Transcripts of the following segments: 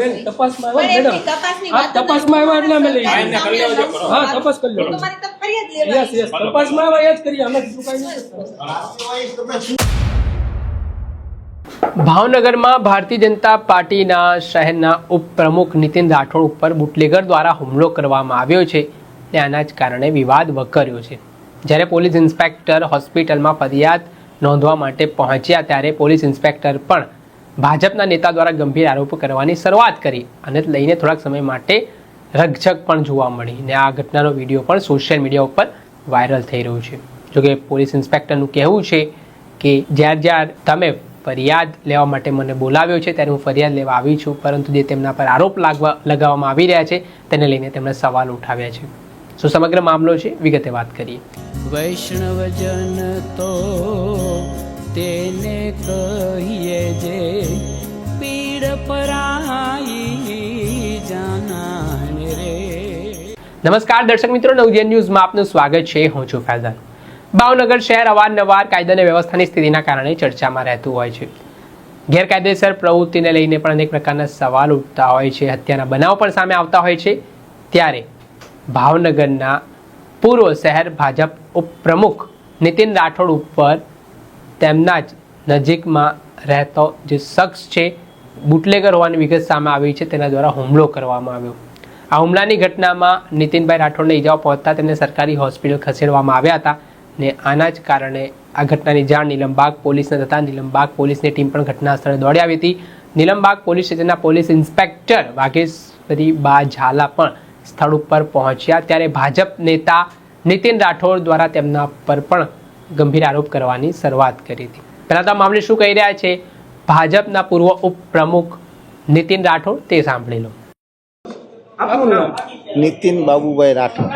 બેન તપાસમાં આવ્યા મેડમ. વાતો તપાસમાં આવ્યા એટલે અમે લઈ. હા તપાસ કરી લો. યસ યસ તપાસમાં આવ્યા એ જ કરીએ. અમે બીજું ભાવનગરમાં ભારતીય જનતા પાર્ટીના શહેરના ઉપપ્રમુખ નીતિન રાઠોડ ઉપર બુટલેગર દ્વારા હુમલો કરવામાં આવ્યો છે. અને આના જ કારણે વિવાદ વકર્યો છે. જ્યારે પોલીસ ઇન્સ્પેક્ટર હોસ્પિટલમાં ફરિયાદ નોંધવા માટે પહોંચ્યા ત્યારે પોલીસ ઇન્સ્પેક્ટર પણ ભાજપના નેતા દ્વારા ગંભીર આરોપ કરવાની શરૂઆત કરી અને લઈને થોડાક સમય માટે રકઝક પણ જોવા મળી અને આ ઘટનાનો વીડિયો પણ સોશિયલ મીડિયા ઉપર વાયરલ થઈ રહ્યો છે. જોકે પોલીસ ઇન્સ્પેક્ટરનું કહેવું છે કે જ્યાર જ્યાર તમે ફરિયાદ લેવા માટે મને બોલાવ્યો છે ત્યારે હું ફરિયાદ લેવા આવી છું, પરંતુ જે તેમના પર આરોપ લાગવા લગાવવામાં આવી રહ્યા છે તેને લઈને તેમણે સવાલ ઉઠાવ્યા છે. શું સમગ્ર મામલો છે? વિગતે વાત કરીએ. વૈષ્ણવજન તો તેને કહીએ જે પીડ પરાઈ જાનાને રે. નમસ્કાર, દર્શક મિત્રો નવજન ન્યૂઝમાં આપનું સ્વાગત છે. હું છું ફૈઝાન. ભાવનગર શહેર અવારનવાર કાયદા અને વ્યવસ્થાની સ્થિતિના કારણે ચર્ચામાં રહેતું હોય છે. ગેરકાયદેસર પ્રવૃત્તિને લઈને પણ અનેક પ્રકારના સવાલ ઉઠતા હોય છે. હત્યાના બનાવ પણ સામે આવતા હોય છે. ત્યારે ભાવનગરના પૂર્વ શહેર ભાજપ ઉપપ્રમુખ નીતિન રાઠોડ ઉપર તેમના જ નજીકમાં રહેતો જે શખ્સ છે, બુટલેગર હોવાની વિગત સામે આવી છે, તેના દ્વારા હુમલો કરવામાં આવ્યો. આ હુમલાની ઘટનામાં નીતિનભાઈ રાઠોડને ઈજાઓ પહોંચતા તેમને સરકારી હોસ્પિટલ ખસેડવામાં આવ્યા હતા ને આના જ કારણે આ ઘટનાની જાણ નીલમબાગ પોલીસને થતાં નીલમબાગ પોલીસની ટીમ પણ ઘટના સ્થળે દોડી આવી હતી. નીલમબાગ પોલીસ સ્ટેશનના પોલીસ ઇન્સ્પેક્ટર વાઘેશ્વરી બા ઝાલા પણ સ્થળ ઉપર પહોંચ્યા. ત્યારે ભાજપ નેતા નીતિન રાઠોડ દ્વારા તેમના પર પણ ગંભીર આરોપ કરવાની શરૂઆત કરી હતી. પહેલા તો આ મામલે શું કહી રહ્યા છે? ભાજપના પૂર્વ ઉપપ્રમુખ નીતિન રાઠોડ તે સાંભળી લો. નીતિન બાબુભાઈ રાઠોડ.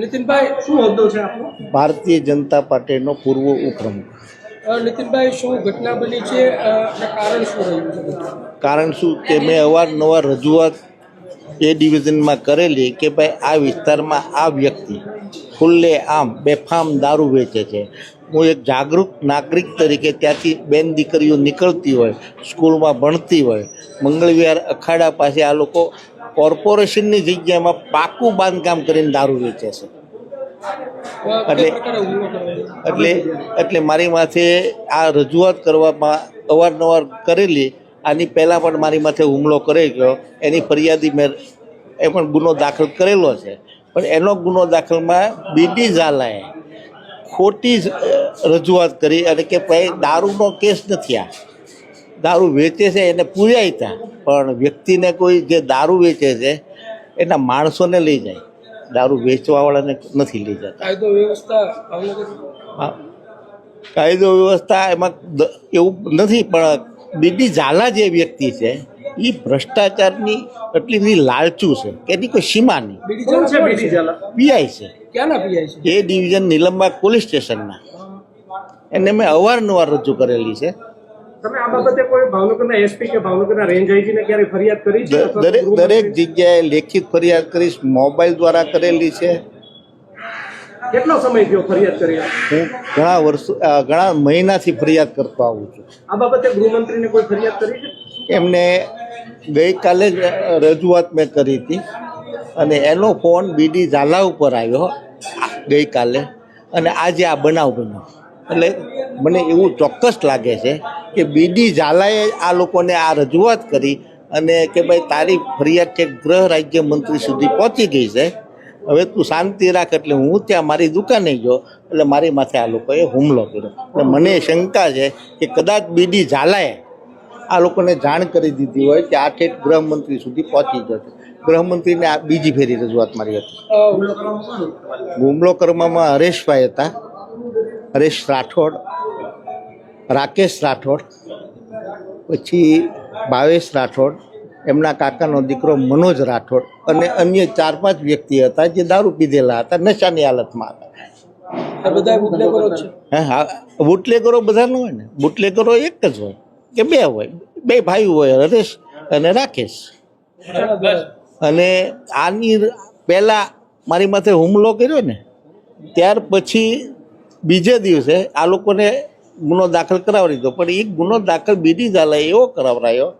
નીતિનભાઈ શું હોદ્દો છે આપનો? ભારતીય જનતા પાર્ટીનો પૂર્વ ઉપપ્રમુખ. નીતિનભાઈ શું ઘટના બની છે? કારણ શું રહ્યું છે? કારણ શું? કે મેં અવારનવાર રજૂઆત એ ડિવિઝનમાં કરેલી કે ભાઈ આ વિસ્તારમાં આ વ્યક્તિ ખુલ્લે આમ બેફામ દારૂ વેચે છે હું એક જાગૃત નાગરિક તરીકે ત્યાંથી બેન દીકરીઓ નીકળતી હોય, સ્કૂલમાં ભણતી હોય મંગળવિહાર અખાડા પાસે આ લોકો કોર્પોરેશનની જગ્યામાં પાકું બાંધકામ કરીને દારૂ વેચે છે એટલે-? એટલે એટલે મારી માથે આ રજૂઆત કરવામાં અવારનવાર કરેલી આની પહેલાં પણ મારી માથે હુમલો કરી ગયો. એની ફરિયાદી મેં એ પણ ગુનો દાખલ કરેલો છે. પણ એનો ગુનો દાખલમાં બીડી ઝાલાએ ખોટી રજૂઆત કરી અને કે ભાઈ દારૂનો કેસ નથી આ. દારૂ વેચે છે એને પૂર્યા હતા પણ વ્યક્તિને કોઈ જે દારૂ વેચે છે એના માણસોને લઈ જાય. દારૂ વેચવાવાળાને નથી લઈ જતા. કાયદો વ્યવસ્થા હા. કાયદો વ્યવસ્થા એમાં એવું નથી પણ બીડી ઝાલા જે વ્યક્તિ છે એ ભ્રષ્ટાચારની એટલી બધી લાલચુ છે કે એની કોઈ સીમા નહીં. પીઆઈ છે. એ ડિવિઝન નિલંબા પોલીસ સ્ટેશનના. એને મેં અવારનવાર રજૂ કરેલી છે. દરેક જગ્યાએ લેખિત ફરિયાદ કરીશ મોબાઈલ દ્વારા કરેલી છે. કેટલો સમય થયો ફરિયાદ કરી? હું ઘણા વર્ષો ઘણા મહિનાથી ફરિયાદ કરતો આવું છું. આ બાબતે ગૃહમંત્રીને કોઈ ફરિયાદ કરી છે? એમને ગઈકાલે જ રજૂઆત મેં કરી હતી. અને એનો ફોન બીડી ઝાલા ઉપર આવ્યો ગઈકાલે. અને આજે આ બનાવ બન્યો. એટલે મને એવું ચોક્કસ લાગે છે કે બીડી ઝાલાએ આ લોકોને આ રજૂઆત કરી અને કે ભાઈ તારી ફરિયાદ છે ગૃહ રાજ્ય મંત્રી સુધી પહોંચી ગઈ છે. હવે તું શાંતિ રાખ એટલે હું ત્યાં મારી દુકાને ગયો એટલે મારી માથે આ લોકોએ હુમલો કર્યો. એટલે મને શંકા છે કે કદાચ બીડી ઝાલાએ આ લોકોને જાણ કરી દીધી હોય કે આ ઠેઠ ગૃહમંત્રી સુધી પહોંચી જશે ગૃહમંત્રીને આ બીજી ફેરી રજૂઆત મારી હતી. હુમલો કરવામાં હરેશભાઈ હતા. હરેશ રાઠોડ, રાકેશ રાઠોડ, પછી ભાવેશ રાઠોડ એમના કાકાનો દીકરો મનોજ રાઠોડ અને અન્ય ચાર પાંચ વ્યક્તિ હતા જે દારૂ પીધેલા હતા નશાની હાલતમાં હતા. હે બુટલેગરો બધા ન હોય ને. બુટલેગરો એક જ હોય કે બે હોય. બે ભાઈ હોય હરેશ અને રાકેશ. અને આની પહેલા મારી માથે હુમલો કર્યો ને ત્યાર પછી બીજે દિવસે આ લોકોને ગુનો દાખલ કરાવી દીધો. પણ એ ગુનો દાખલ બીજી ઝાલા એવો કરાવરાયો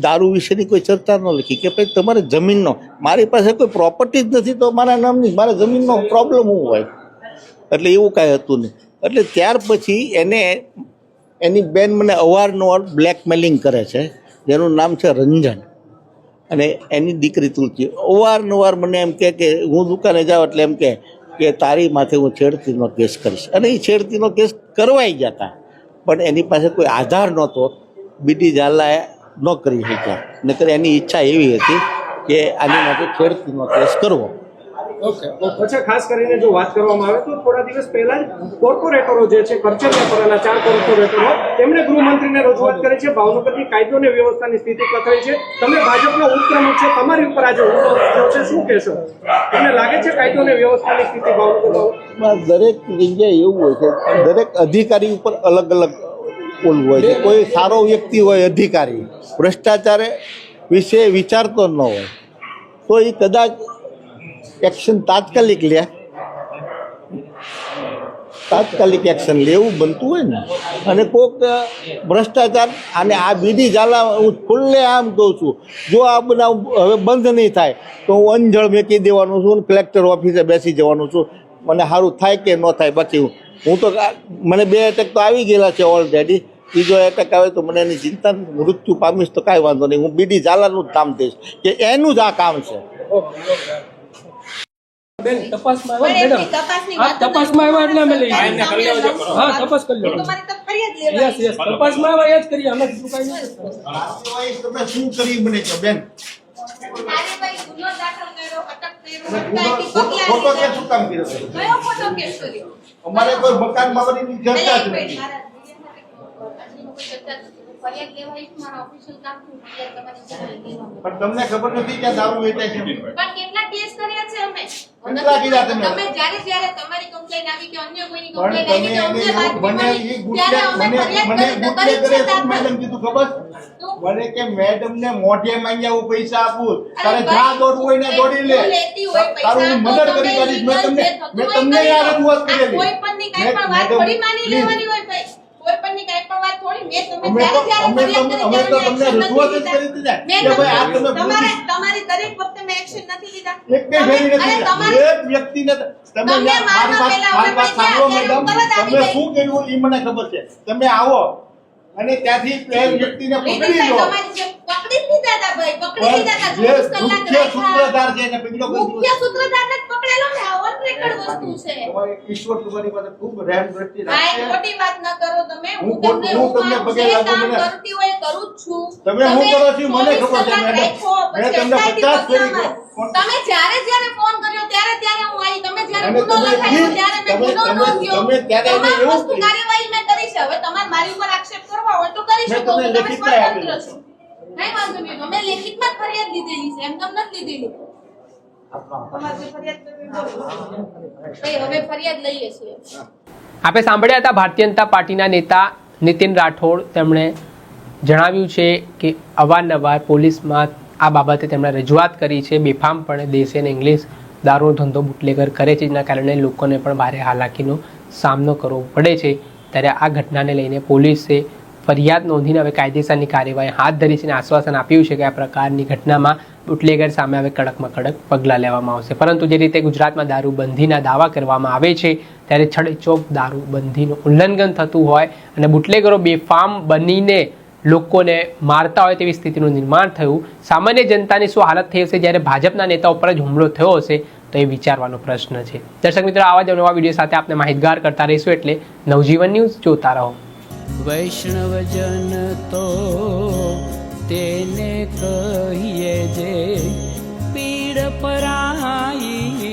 દારૂ વિશેની કોઈ ચર્ચા ન લખી કે ભાઈ તમારે જમીનનો, મારી પાસે કોઈ પ્રોપર્ટી જ નથી તો મારા નામની, મારે જમીનનો પ્રોબ્લેમ હું હોય? એટલે એવું કાંઈ હતું નહીં. એટલે ત્યાર પછી એને, એની બેન મને અવારનવાર બ્લેકમેલિંગ કરે છે. જેનું નામ છે રંજન. અને એની દીકરી તુલસી. અવારનવાર મને એમ કહે કે હું દુકાને જાઉં એટલે એમ કહે કે તારી માથે હું છેડતીનો કેસ કરીશ. અને એ છેડતીનો કેસ કરવાઈ હતા પણ એની પાસે કોઈ આધાર નહોતો. બીટી ઝાલાએ ન કરી શક્યા નકર એની ઈચ્છા એવી હતી કે આની માટે છેડતીનો કેસ કરવો. ઓકે. પછી ખાસ કરીને જો વાત કરવામાં આવે તો થોડા દિવસ પહેલા જ કોર્પોરેટરો જે છે કરચલિયાપરાના ચાર કોર્પોરેટરો તેમણે ગૃહમંત્રીને રજૂઆત કરી છે ભાવનગરની કાયદો અને વ્યવસ્થાની સ્થિતિ કથળી છે. તમે ભાજપનો ઉપપ્રમુખ છે તમારી ઉપર આજે હુમલો થયો છે શું કહેશો? તમને લાગે છે કાયદો અને વ્યવસ્થાની સ્થિતિ ભાવનગરમાં? દરેક જગ્યાએ એવું હોય છે દરેક અધિકારી ઉપર અલગ અલગ ઓલું હોય છે. કોઈ સારો વ્યક્તિ હોય અધિકારી. ભ્રષ્ટાચાર વિશે વિચારતો ન હોય. તો એ કદાચ એક્શન તાત્કાલિક લે. તાત્કાલિક એક્શન લેવું બનતું હોય ને. અને કોક ભ્રષ્ટાચાર અને આ બીડી ઝાલા હું ખુલ્લે આમ કહું છું જો આ બનાવ હવે બંધ નહીં થાય તો હું અંજળ મેકી દેવાનું છું કલેક્ટર ઓફિસે બેસી જવાનું છું. મને સારું થાય કે ન થાય બાકી હું હું તો મને બે એટેક તો આવી ગયેલા છે ઓલરેડી બીજો એટેક આવે તો મને એની ચિંતા મૃત્યુ પામીશ તો કાંઈ વાંધો નહીં. હું બીડી ઝાલાનું જ કામ દઈશ. કે એનું જ આ કામ છે. બેન તપાસમાં આવ્યા એમની હા, તપાસમાં આવ્યા એટલે અમે લઈ તમને આવ્યા. લઉં. હા તપાસ કરી લો. તમારે તો ફરિયાદ યસ યસ તપાસમાં આવ્યા એ જ કરીએ. અમે બીજું કાંઈ નથી. તમે શું કરી મને કહો બેન. કાર્યવાહી ગુનો દાખલ કર્યો અટક કર્યો અટકાયતી પગલાં ફોટો કે શું કામ કર્યો? કયો ફોટો કેસ કર્યો અમારે કોઈ મકાન બાબતની ચર્ચા જ નથી. પણ તમને ખબર નથી કે દારૂ વેચાય છે પણ કેટલા કેસ કર્યા છે અમે કેટલા કર્યા તમે? તમે જ્યારે જ્યારે તમારી કમ્પ્લેન આવી કે અન્ય કોઈની કમ્પ્લેન આવી કે અમને એને બાતમી મને મળી, એ ત્યારે અમે ગુટલે- ફરિયાદ મને ગુટલે કરે મેડમ. કીધું ખબર? મને કે મેડમ ને મોઢે માંગ્યા હું પૈસા આપું તારે જ્યાં દોડવું હોય ને દોડી લે. તારું હું મદદ કરી કાઢીશ મેં તમને મેં તમને આ રજૂઆત કરેલી. કોઈ પણ ની કઈ પણ વાત થોડી માની લેવાની હોય ભાઈ. કોઈ પણની કાંઈ પણ વાત થોડી મેં તમે અમે તો જ્યારે જ્યારે અમે તો કરી અમે તો ત્યારે તમને રજૂઆત જ કરી દીધા કે ભાઈ આ તમે તમારે તમારી દરેક વખતે મેં એક્શન નથી લીધા. એક કઈ ફેરી નથી અરે લીધા. તમારી એક વ્યક્તિને ત- તમે મારી વાત મારી વાત સાંભળો મેડમ તમે શું કર્યું એ મને ખબર છે. તમે આવો. અને ત્યાંથી પેલ વ્યક્તિને પકડી લો પકડી લીધા હતા ભાઈ પકડી લીધા હતા જે 24 કલાક મુખ્ય સૂત્રધાર છે એને પકડ્યો. મુખ્ય સૂત્રધારને જ પકડેલો ને ઓન રેકોર્ડ વસ્તુ છે તમારી ઈશ્વર તમારી પાસે ખૂબ રહેમ દ્રષ્ટિ ભાઈ રાખશે ખોટી વાત ન કરો તમે હું તમને હું તમને પગે લાગુ મને. કરતી હોય કરું છું. તમે શું કરો છો? મને ખબર છે, મેડમ. મેં તમને 50 ફેરી તમે જ્યારે જ્યારે ફોન કર્યો ત્યારે ત્યારે હું આવી. તમે જ્યારે ગુનો લખાયો ત્યારે મેં ગુનો નોંધ્યો. તમે ત્યારે એને એવું વસ્તુ કાર્યવાહી મેં કરી છે. હવે તમારે મારી ઉપર આક્ષેપ કરવા હોય તો કરી શકો. તમે લેખિતમાં આપેલું. છે. નહીં વાંધો નહીં. અમે લેખિતમાં ફરિયાદ લીધેલી છે. એમ તો નથી લીધેલી. આપણે સાંભળ્યા હતા ભારતીય જનતા પાર્ટીના નેતા નીતિન રાઠોડ. તેમણે જણાવ્યું છે કે અવારનવાર પોલીસમાં આ બાબતે તેમણે રજૂઆત કરી છે. બેફામપણે દેશે અને ઇંગ્લિશ દારૂનો ધંધો બુટલેગર કરે છે. જેના કારણે લોકોને પણ ભારે હાલાકીનો સામનો કરવો પડે છે. ત્યારે આ ઘટનાને લઈને પોલીસે ફરિયાદ નોંધીને હવે કાયદેસરની કાર્યવાહી હાથ ધરી છે અને આશ્વાસન આપ્યું છે કે આ પ્રકારની ઘટનામાં બુટલેગર સામે હવે કડકમાં કડક પગલાં લેવામાં આવશે. પરંતુ જે રીતે ગુજરાતમાં દારૂબંધીના દાવા કરવામાં આવે છે, ત્યારે છડેચોક દારૂબંધીનું ઉલ્લંઘન થતું હોય અને બુટલેગરો બેફામ બનીને લોકોને મારતા હોય તેવી સ્થિતિનું નિર્માણ થયું. સામાન્ય જનતાની શું હાલત થઈ હશે જ્યારે ભાજપના નેતા ઉપર જ હુમલો થયો હશે, તો એ વિચારવાનો પ્રશ્ન છે. દર્શક મિત્રો, આવા જ નવા વીડિયો સાથે આપણે માહિતગાર કરતા રહીશું એટલે નવજીવન ન્યૂઝ જોતા રહો. વૈષ્ણવજન તો તેને કહીએ જે પીડ પરાય